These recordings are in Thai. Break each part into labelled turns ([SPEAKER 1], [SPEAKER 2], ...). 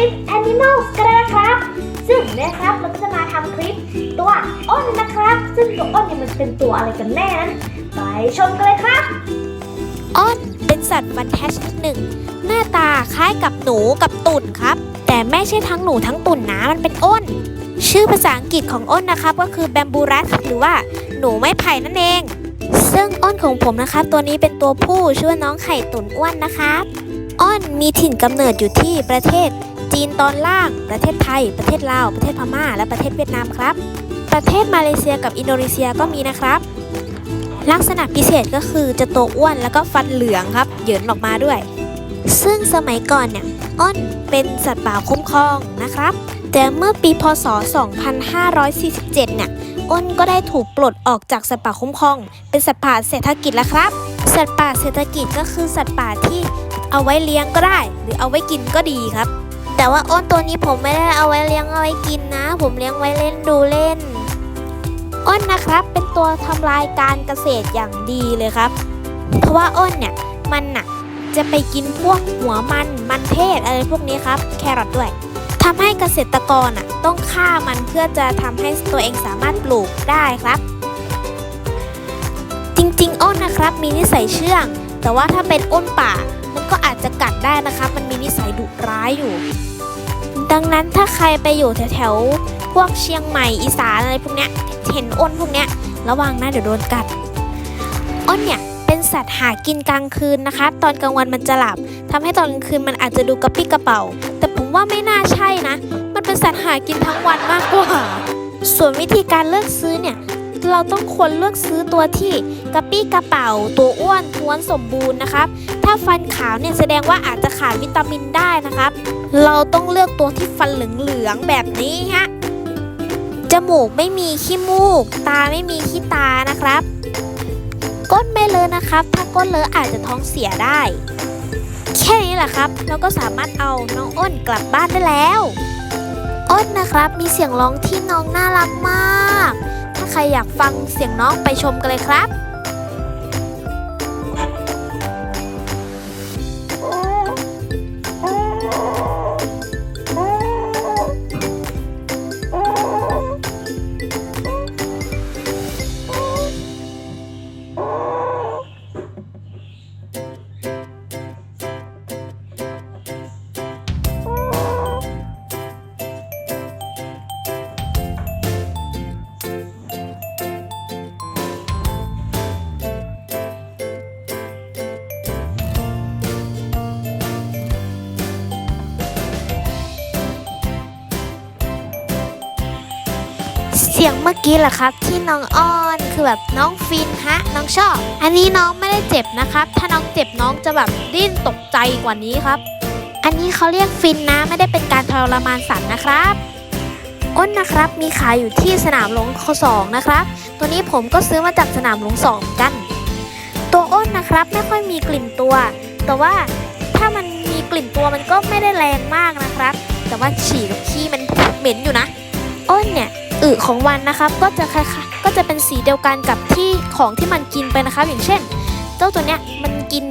[SPEAKER 1] Fit Animals กันเลยนะครับ ซึ่งนะครับเราก็จะมาทำคลิปตัวอ้นนะครับ ซึ่งตัวอ้นเนี่ยมันเป็นตัวอะไรกันแน่นั้นไปชมกันเลยครับ
[SPEAKER 2] อ้อนเป็นสัตว์ฟันแทชนิดหนึ่ง หน้าตาคล้ายกับหนูกับตุ่นครับ แต่ไม่ใช่ทั้งหนูทั้งตุ่นนะมันเป็นอ้น ชื่อภาษาอังกฤษของอ้นนะครับ ก็คือแบมบูรัสหรือว่าหนูไม้ไผ่นั่นเอง ซึ่งอ้นของผมนะคะ ตัวนี้เป็นตัวผู้ชื่อว่าน้องไข่ตุ่นอ้วนนะครับอ้อนมีถิ่นกำเนิดอยู่ที่ประเทศ จีนตอนล่าง ประเทศไทย ประเทศลาว ประเทศพม่า และประเทศเวียดนามครับ ประเทศมาเลเซียกับอินโดนีเซียก็มีนะครับ ลักษณะพิเศษก็คือจะโตอ้วนแล้วก็ฟันเหลืองครับ เหยินออกมาด้วย ซึ่งสมัยก่อนเนี่ยอ้นเป็นสัตว์ป่าคุ้มครองนะครับ แต่เมื่อปีพศ 2547 เนี่ยอ้นก็ได้ถูกปลดออกจากสัตว์ป่าคุ้มครอง เป็นสัตว์ป่าเศรษฐกิจแล้วครับ สัตว์ป่าเศรษฐกิจก็คือสัตว์ป่าที่เอาไว้เลี้ยงก็ได้ หรือเอาไว้กินก็ดีครับ แต่ว่าอ้นตัวนี้ผมไม่ได้เอาไว้เลี้ยงเอาไว้กินนะ ผมเลี้ยงไว้เล่นดูเล่น อ้นนะครับเป็นตัวทำลายการเกษตรอย่างดีเลยครับ เพราะว่าอ้นเนี่ยมันน่ะจะไปกินพวกหัวมันมันเทศอะไรพวกนี้ครับ แครอทด้วยทำให้เกษตรกรอะต้องฆ่ามันเพื่อจะทำให้ตัวเองสามารถปลูกได้ครับ จริงๆอ้นนะครับมีนิสัยเชื่อง แต่ว่าถ้าเป็นอ้นป่ามันก็อาจจะกัดได้นะครับมันมีนิสัยดุร้ายอยู่ ดังนั้นถ้าใครไปอยู่แถวๆพวกเชียงใหม่อีสานอะไรพวกเนี้ยเห็นอ้นพวกเนี้ยระวังนะเดี๋ยวโดนกัดอ้นเนี่ยเป็นสัตว์หากินกลางคืนนะคะ ตอนกลางวันมันจะหลับทำให้ตอนกลางคืนมันอาจจะดูกระปี้กระเป๋า แต่ผมว่าไม่น่าใช่นะ มันเป็นสัตว์หากินทั้งวันมากกว่า ส่วนวิธีการเลือกซื้อเนี่ย เราต้องควรเลือกซื้อตัวที่กระปี้กระเป๋าตัวอ้วนท้วนสมบูรณ์นะครับ ถ้าฟันขาวเนี่ยแสดงว่าอาจจะขาดวิตามินได้นะครับ เราต้องเลือกตัวที่ฟันเหลืองๆแบบนี้ฮะจมูกไม่มีขี้มูก ตาไม่มีขี้ตานะครับ ก้นไม่เลอะนะครับ ถ้าก้นเลอะอาจจะท้องเสียได้ แค่นี้แหละครับเราก็สามารถเอาน้องอ้นกลับบ้านได้แล้ว อ้นนะครับมีเสียงร้องที่น้องน่ารักมาก ใครอยากฟังเสียงน้องไปชมกันเลยครับ เสียงเมื่อกี้แหละครับ ที่น้องอ้อนคือแบบน้องฟินฮะ น้องชอบ อันนี้น้องไม่ได้เจ็บนะครับ ถ้าน้องเจ็บน้องจะแบบดิ้นตกใจกว่านี้ครับ อันนี้เขาเรียกฟินนะไม่ได้เป็นการทรมานสัตว์นะครับอ้นนะครับมีขายอยู่ที่สนามหลวงคสองนะครับ ตัวนี้ผมก็ซื้อมาจากสนามหลวงสองกัน ตัวอ้นนะครับไม่ค่อยมีกลิ่นตัว แต่ว่าถ้ามันมีกลิ่นตัวมันก็ไม่ได้แรงมากนะครับ แต่ว่าฉี่กับขี้มันเหม็นอยู่นะ อ้นเนี่ย อึของมันนะครับก็จะคล้ายๆก็จะเป็นสีเดียวกันกับที่ของที่มันกินไปนะครับ อย่างเช่น เจ้าตัวเนี้ยมันกิน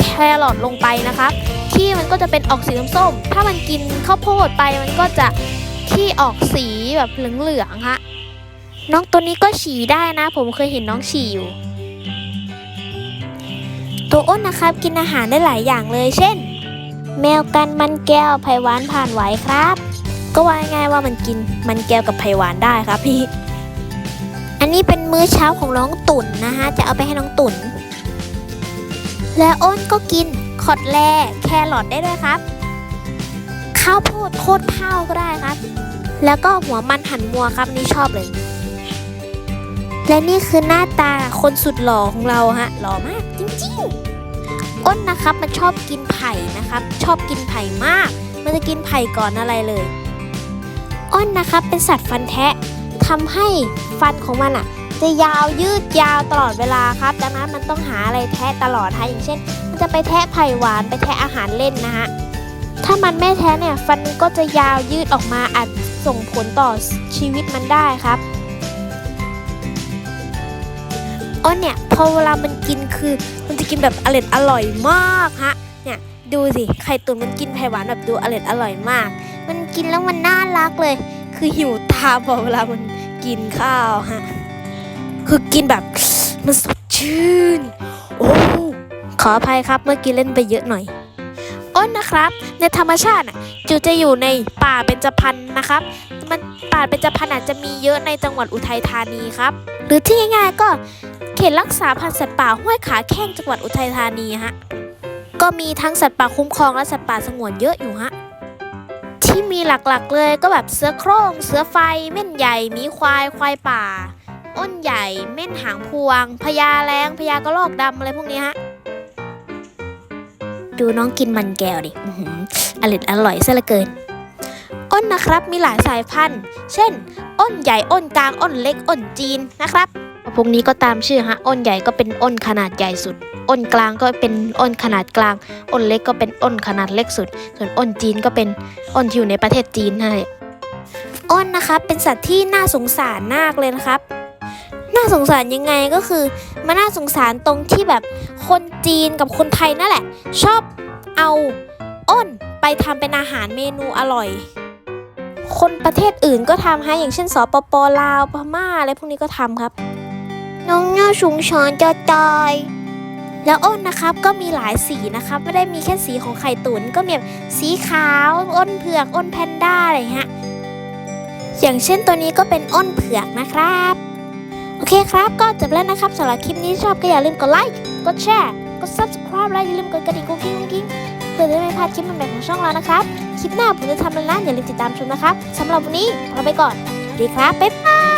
[SPEAKER 2] แครอทลงไปนะครับขี้มันก็จะเป็นออกสีส้มๆถ้ามันกินข้าวโพดไปมันก็จะขี้ออกสีแบบเหลืองๆฮะน้องตัวนี้ก็ฉี่ได้นะ ผมเคยเห็นน้องฉี่อยู่ ตัวอ้นนะครับกินอาหารได้หลายอย่างเลย เช่น แมวกันมันแก้วไผ่หวานผ่านไหวครับ ก็ว่าง่ายว่ามันกินมันแก้วกับไผ่หวานได้ครับพี่ อันนี้เป็นมื้อเช้าของน้องตุ่นนะฮะ จะเอาไปให้น้องตุ่น และอ้นก็กินขอดแลแครอทได้ด้วยครับ ข้าวโพดโคตรเผาก็ได้ครับ แล้วก็หัวมันหั่นมัวครับนี่ชอบเลย และนี่คือหน้าตาคนสุดหล่อของเราฮะ หล่อมากจริงๆ อ้นนะครับมันชอบกินไผ่นะครับ ชอบกินไผ่มาก มันจะกินไผ่ก่อนอะไรเลย อ้นนะครับเป็นสัตว์ฟันแทะทำให้ฟันของมันอะ จะยาวยืดยาวตลอดเวลาครับดังนั้นมันต้องหาอะไรแทะตลอดฮะอย่างเช่น มันจะไปแทะไผ่หวานไปแทะอาหารเล่นนะฮะถ้ามันไม่แทะเนี่ยฟันก็จะยาวยืดออกมาอาจส่งผลต่อชีวิตมันได้ครับอ้นเนี่ยพอเวลามันกินคือ มันจะกินแบบอร่อยอร่อยมากฮะเนี่ยดูสิไข่ตุ๋นมันกินไผ่หวานแบบดูอร่อยอร่อยมาก มันกินแล้วมันน่ารักเลย คือหิวตาพอเวลามันกินข้าวฮะ คือกินแบบมันสดชื่น โอ้ขออภัยครับเมื่อกี้เล่นไปเยอะหน่อย อ้นนะครับ ในธรรมชาติจูจะอยู่ในป่าเบญจพรรณนะครับ มันป่าเบญจพรรณอาจจะมีเยอะในจังหวัดอุทัยธานีครับ หรือที่ง่ายๆก็เขตรักษาพันธุ์สัตว์ป่าห้วยขาแข้งจังหวัดอุทัยธานีฮะ ก็มีทั้งสัตว์ป่าคุ้มครองและสัตว์ป่าสงวนเยอะอยู่ฮะ ที่มีหลักๆเลยก็แบบเสือโคร่งเสือไฟ เม่นใหญ่หมีควายควายป่า อ้นใหญ่ เม่นหางพวงพญาแรงพญากระรอกดำอะไรพวกนี้ฮะดูน้องกินมันแก้วดิอือร่อยอร่อยซะเหลือเกิน อ้นนะครับมีหลายสายพันธุ์ เช่น อ้นใหญ่ อ้นกลาง อ้นเล็ก อ้นจีนนะครับ พวกนี้ก็ตามชื่อฮะ อ้นใหญ่ก็เป็นอ้นขนาดใหญ่สุด อ้นกลางก็เป็นอ้นขนาดกลาง อ้นเล็กก็เป็นอ้นขนาดเล็กสุด ส่วนอ้นจีนก็เป็นอ้นที่อยู่ในประเทศจีนนั่นแหละอ้นนะครับเป็นสัตว์ที่น่าสงสารมากเลยนะครับ น่าสงสารยังไงก็คือมันน่าสงสารตรงที่แบบคนจีนกับคนไทยนั่นแหละ ชอบเอาอ้นไปทำเป็นอาหารเมนูอร่อย คนประเทศอื่นก็ทำฮะอย่างเช่นสปปลาวพม่าอะไรพวกนี้ก็ทำครับ น้องน่าสงสารจะตาย แล้วอ้นนะครับก็มีหลายสีนะครับ ไม่ได้มีแค่สีของไข่ตุ๋นก็มีแบบสีขาวอ้นเผือกอ้นแพนด้าอะไรอย่างเงี้ยอย่างเช่นตัวนี้ก็เป็นอ้นเผือกนะครับ โอเคครับก็จบแล้วนะครับสำหรับคลิปนี้ชอบก็อย่าลืมกดไลค์กดแชร์กด subscribe และอย่าลืมกดกระดิ่งกุ้งกิ้งกิ้งเพื่อจะไม่พลาดคลิปใหม่ๆของช่องเรานะครับ คลิปหน้าผมจะทำอะไรนั้นอย่าลืมติดตามชมนะครับสำหรับวันนี้ลาไปก่อน ดีครับ บ๊ายบาย